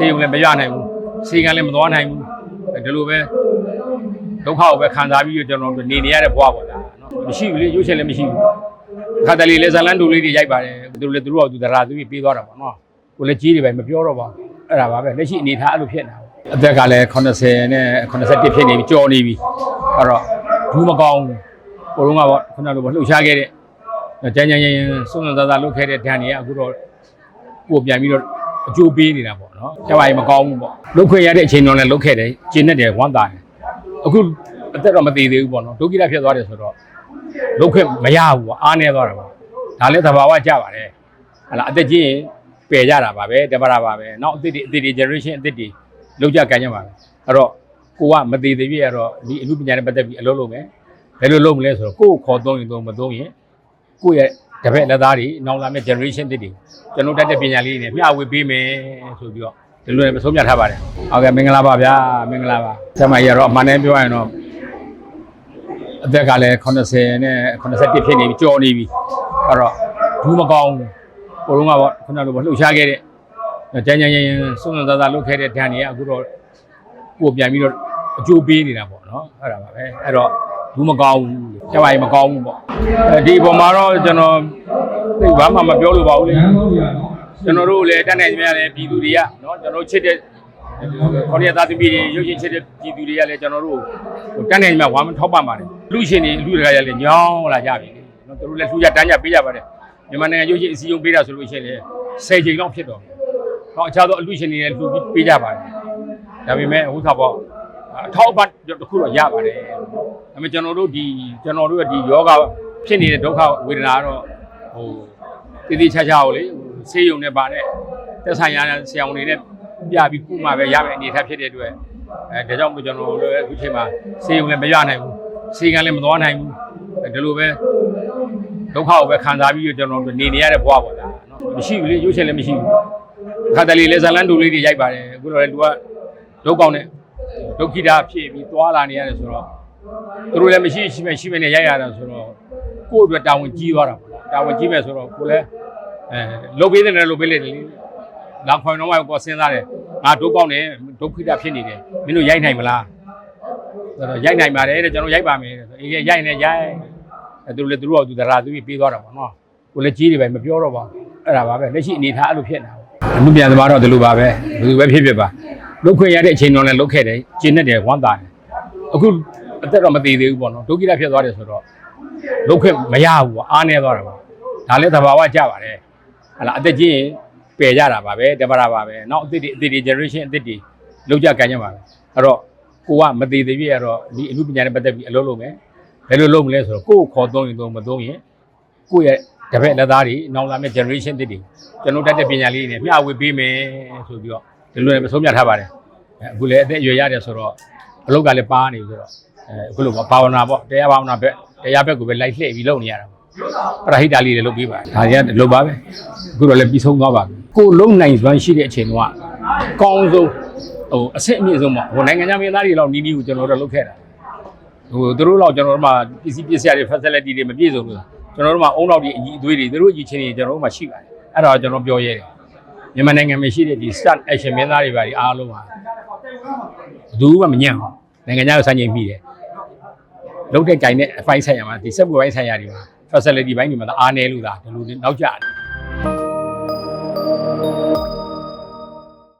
စေုံလည်းမရနိုင်ဘူးစေကံလည်းမသွားနိုင်ဘူးဒီလိုပဲဒုက္ခကိုပဲခံစားပြီးတော့ကျွန်တော်တို့နေနေရတဲ့ဘဝပေါ့ဗျာနော်မရှိဘူးလေရုပ်ရှင်လည်းမရှိဘူးခါတလေလေဇလန်တူလေးတွေရိုက်ပါတယ်သူတို့လည်းသူတို့ကသူတရာသူပြီးပြေးသွားတာပေါ့နော်ကိုလည်းကြီးတွေပဲမပြောတော့ပါဘူးအဲ့ဒါပါပဲလက်ရှိအနေထားအဲ့လိုဖြစ်နေတာပေါ့အသက်ကလည်း80နဲ့81ဖြစ်နေပြီကြော်နေပြီအဲ့တော့ဘူးမကောင်းဘူးကိုလုံးကပေါ့ခုနကလိုပေါ့လှုပ်ရှားခဲ့တဲ့ကြမ်းကြမ်းရင်စုံစမ်းသားသားလုပ်ခဲ့တဲ့ဒဏ်တွေကအခုတော့ကိုပြန်ပြီးတော့ အကျိုးပေးနေတာပေါ့နော်ကျမကြီးမကောင်းဘူးပေါ့လုတ်ခွင့်ရတဲ့အချိန်တော့လည်းလုတ်ခဲ့တယ်ကျင်းနေတယ်ဝမ်းသာတယ်အခုအသက်တော့မသေးသေးဘူးပေါ့နော်ဒုက္ခိတဖြစ်သွားတယ်ဆိုတော့လုတ်ခွင့်မရဘူးပေါ့အားနေသွားတာပေါ့ဒါလည်းသဘာဝကြပါတယ်ဟလာအသက်ကြီးရင်ပယ်ကြတာပါပဲတပရာပါပဲနောက်အသက်တွေအသက်တွေ generation အသက်တွေလောက်ကြကန်ကြပါပဲအဲ့တော့ကိုကမသေးသေးပြည့်ရတော့ဒီအမှုပညာနဲ့ပတ်သက်ပြီးအလုပ်လုပ်မယ်ဘယ်လိုလုပ်မလဲဆိုတော့ကိုယ်ကိုခေါ်သုံးရင်သုံးမသုံးရင်ကိုယ့်ရဲ့ တပည့်လက်သားတွေနောက်လာမယ့် generation တစ်တွေကျွန်တော်တတ်တဲ့ပညာလေးတွေနဲ့မျှဝေပေးမယ်ဆိုပြီးတော့ဒီလိုနဲ့ဆုံးဖြတ်ထားပါတယ်ဟုတ်ကဲ့မင်္ဂလာပါဗျာမင်္ဂလာပါဆရာမကြီးကတော့အမှန်တည်းပြောရရင်တော့အသက်ကလည်း80နဲ့81ဖြစ်နေပြီကြော်နေပြီအဲ့တော့ဘူးမကောင်းဘူးကိုလုံးကပေါ့ခုနကလိုပေါ့လှုပ်ရှားခဲ့တဲ့ကြမ်းကြမ်းရင်စုံစမ်းသားသားလုပ်ခဲ့တဲ့ဒဏ်တွေကအခုတော့ကိုပြန်ပြီးတော့အကျိုးပေးနေတာပေါ့နော်အဲ့ဒါပါပဲအဲ့တော့ ဘူးမကောင်းဘူးကျမကြီးမကောင်းဘူးပေါ့အဲဒီပုံမှာတော့ကျွန်တော်သိဘာမှမပြောလို့ပါဘူးလေကျွန်တော်တို့လည်းတက်နိုင်ကြရတယ်ပြည်သူတွေကနော်ကျွန်တော်ချစ်တဲ့ခေါင်းရသားသမီးတွေရုပ်ရှင်ချစ်တဲ့ပြည်သူတွေကလည်းကျွန်တော်တို့တက်နိုင်ကြဝမ်းထောက်ပံ့ပါတယ်လူရှင်တွေလူတွေကလည်းညောင်းလာကြပြီနော်သူတို့လည်းလှူကြတန်းကြပေးကြပါတယ်မြန်မာနိုင်ငံရုပ်ရှင်အစည်းအရုံးပေးတာဆိုလို့ရှိရင်လည်း10ချိန်လောက်ဖြစ်တော့ဟောအခြားသောအလူရှင်တွေလည်းလှူပြီးပေးကြပါတယ်ဒါပေမဲ့ဟိုသာပေါ့ အထောက်အပံ့တစ်ခုတော့ရပါတယ်ဒါပေမဲ့ကျွန်တော်တို့ဒီကျွန်တော်တို့ရဲ့ဒီယောဂဖြစ်နေတဲ့ဒုက္ခဝေဒနာကတော့ဟိုတည်တည်ချာချာကိုလေဆေးရုံနဲ့ပါတဲ့သက်ဆိုင်ရာဆရာဝန်တွေနဲ့ပြပြီးကုမှပဲရမယ်အနေထားဖြစ်တဲ့အတွက်အဲဒါကြောင့်မို့ကျွန်တော်တို့အခုချိန်မှာဆေးရုံလည်းမရနိုင်ဘူးဆေးကံလည်းမသွားနိုင်ဘူးဒီလိုပဲဒုက္ခကိုပဲခံစားပြီးတော့ကျွန်တော်တို့နေနေရတဲ့ဘဝပေါ့ဗျာနော်မရှိဘူးလေရုပ်ရှင်လည်းမရှိဘူးခါတလေလေဇလန်တူလေးတွေရိုက်ပါတယ်အခုတော့လည်းသူကဒုက္ကောင်းနဲ့ ဒုက္ခိတာဖြစ်ပြီးသွားလာနေရတယ်ဆိုတော့သူတို့လည်းမရှိရှိမဲ့ရှိမဲ့နဲ့ရိုက်ရတာဆိုတော့ကိုယ့်အတွက်တာဝန်ကြီးသွားတာပေါ့တာဝန်ကြီးမဲ့ဆိုတော့ကိုလည်းအဲလုတ်ပေးတယ်လည်းလုတ်ပေးလိုက်တယ်လေလာခွန်တော့ကိုစဉ်းစားတယ်ငါဒုက္ကောင်းနဲ့ဒုက္ခိတာဖြစ်နေတယ်မင်းတို့ရိုက်နိုင်မလားဆိုတော့ရိုက်နိုင်ပါတယ်တဲ့ကျွန်တော်ရိုက်ပါမယ်ဆိုအေးရိုက်နေရိုက်အဲသူတို့လည်းသူတို့ကသူတရာသူပြီးပေးသွားတာပေါ့နော်ကိုလည်းကြီးတယ်ပဲမပြောတော့ပါဘူးအဲ့ဒါပါပဲလက်ရှိအနေထားအဲ့လိုဖြစ်နေတာပေါ့အမှုပြန်သမားတော့ဒီလိုပါပဲဘယ်သူပဲဖြစ်ဖြစ်ပါ လုတ်ခွင့်ရတဲ့အချိန်တော့လည်းလုတ်ခဲ့တယ်ကျင်းနေတယ်ဝမ်းသာတယ်အခုအသက်တော့မသေးသေးဘူးပေါ့နော်ဒုက္ခိတဖြစ်သွားတယ်ဆိုတော့လုတ်ခွင့်မရဘူးပေါ့အားနေသွားတာပေါ့ဒါလည်းသဘာဝကြပါတယ်ဟလာအသက်ကြီးရင်ပယ်ကြတာပါပဲတပရာပါပဲနောက်အသက်တွေအသက်တွေ generation အသက်တွေလောက်ကြကန်ကြပါပဲအဲ့တော့ကိုကမသေးသေးပြည့်ရတော့ဒီအမှုပညာနဲ့ပတ်သက်ပြီးအလုပ်လုပ်မယ်ဘယ်လိုလုပ်မလဲဆိုတော့ကိုယ့်ကိုခေါ်သုံးရင်သုံးမသုံးရင်ကိုယ့်ရဲ့တပည့်လက်သားတွေနောက်လာမယ့် generation တွေကျွန်တော်တတ်တဲ့ပညာလေးတွေနဲ့မျှဝေပေးမယ်ဆိုပြီးတော့ ဒီလိုနဲ့ဆုံးဖြတ်ထားပါတယ်အခုလည်းအသက်အရွယ်ရတယ်ဆိုတော့အလုပ်ကလည်းပါနေပြီဆိုတော့အဲအခုလိုပေါ့ဘာဝနာပေါ့တရားဘာဝနာဘက်တရားဘက်ကိုပဲလိုက်လှည့်ပြီးလုပ်နေရတာပေါ့ပရဟိတလေးတွေလုပ်ပေးပါဒါတွေကလုပ်ပါပဲအခုတော့လည်းပြီးဆုံးသွားပါပြီကိုလုံးနိုင်စွမ်းရှိတဲ့အချိန်တော့ကောင်းဆုံးဟိုအဆင့်အမြင့်ဆုံးပေါ့ဟိုနိုင်ငံခြားမင်းသားတွေလောက်နီးနီးကိုကျွန်တော်တို့လုပ်ခဲ့တာဟိုသူတို့လောက်ကျွန်တော်တို့မှာပစ္စည်းပစ္စည်းတွေ facility တွေမပြည့်စုံဘူးကျွန်တော်တို့မှာအုံလောက်တွေအကြီးအသွေးတွေသူတို့အကြီးချင်းတွေကျွန်တော်တို့မှာရှိပါတယ်အဲ့ဒါကျွန်တော်ပြောရဲတယ် မြန်မာနိုင်ငံမှာရှိတဲ့ဒီ start action မင်းသားတွေပါဒီအားလုံးဟာဘယ်သူမှမညံ့ဘူးနိုင်ငံခြားကိုစံချိန်မိတယ်လုံးတဲ့ကြိုင်တဲ့အပိုင်းဆိုင်ရာမှာဒီစက်မှုပိုင်းဆိုင်ရာတွေမှာ facility ဘိုင်းတွေမှာအားနည်းလို့သာဒီလိုနောက်ကျတယ်